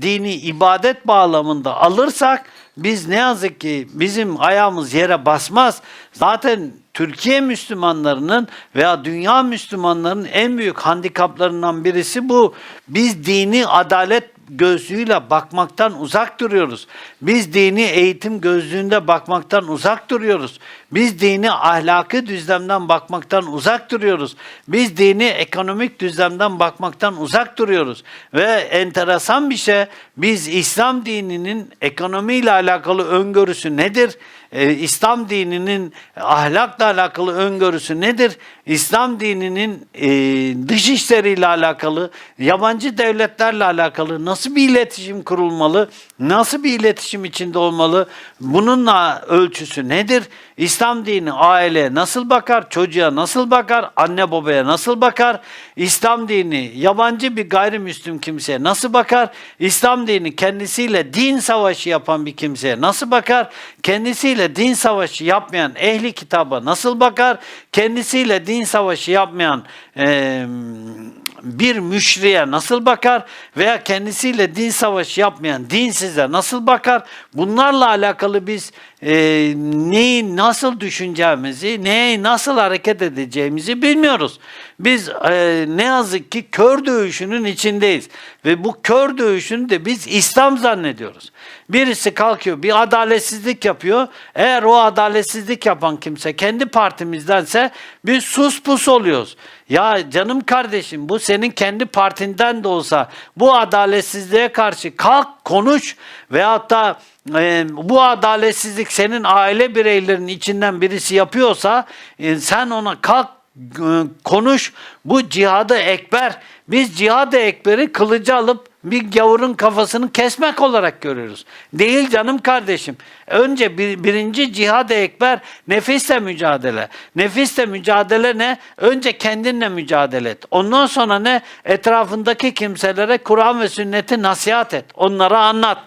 dini ibadet bağlamında alırsak biz ne yazık ki bizim ayağımız yere basmaz. Zaten Türkiye Müslümanlarının veya dünya Müslümanlarının en büyük handikaplarından birisi bu. Biz dini adalet gözlüğüyle bakmaktan uzak duruyoruz. Biz dini eğitim gözlüğünde bakmaktan uzak duruyoruz. Biz dini ahlaki düzlemden bakmaktan uzak duruyoruz. Biz dini ekonomik düzlemden bakmaktan uzak duruyoruz. Ve enteresan bir şey biz İslam dininin ekonomiyle alakalı öngörüsü nedir? Ee, İslam dininin ahlakla alakalı öngörüsü nedir? İslam dininin e, dış işleriyle alakalı, yabancı devletlerle alakalı nasıl bir iletişim kurulmalı? Nasıl bir iletişim içinde olmalı? Bununla ölçüsü nedir? İslam dini aileye nasıl bakar? Çocuğa nasıl bakar? Anne babaya nasıl bakar? İslam dini yabancı bir gayrimüslim kimseye nasıl bakar? İslam dini kendisiyle din savaşı yapan bir kimseye nasıl bakar? Kendisiyle din savaşı yapmayan ehli kitaba nasıl bakar? Kendisiyle din savaşı yapmayan eee, bir müşriye nasıl bakar? Veya kendisiyle din savaşı yapmayan dinsize nasıl bakar? Bunlarla alakalı biz eee neyi nasıl düşüneceğimizi, neye nasıl hareket edeceğimizi bilmiyoruz. Biz eee, ne yazık ki kör dövüşünün içindeyiz. Ve bu kör dövüşünü de biz İslam zannediyoruz. Birisi kalkıyor bir adaletsizlik yapıyor. Eğer o adaletsizlik yapan kimse kendi partimizdense biz sus pus oluyoruz. Ya canım kardeşim bu senin kendi partinden de olsa bu adaletsizliğe karşı kalk konuş veyahut da e, bu adaletsizlik senin aile bireylerinin içinden birisi yapıyorsa e, sen ona kalk e, konuş bu cihadı ekber. Biz cihadı ekberi kılıcı alıp bir gavurun kafasını kesmek olarak görüyoruz. Değil canım kardeşim. Önce bir, birinci cihad-ı ekber nefisle mücadele. Nefisle mücadele ne? Önce kendinle mücadele et. Ondan sonra ne? Etrafındaki kimselere Kur'an ve sünneti nasihat et. Onlara anlat.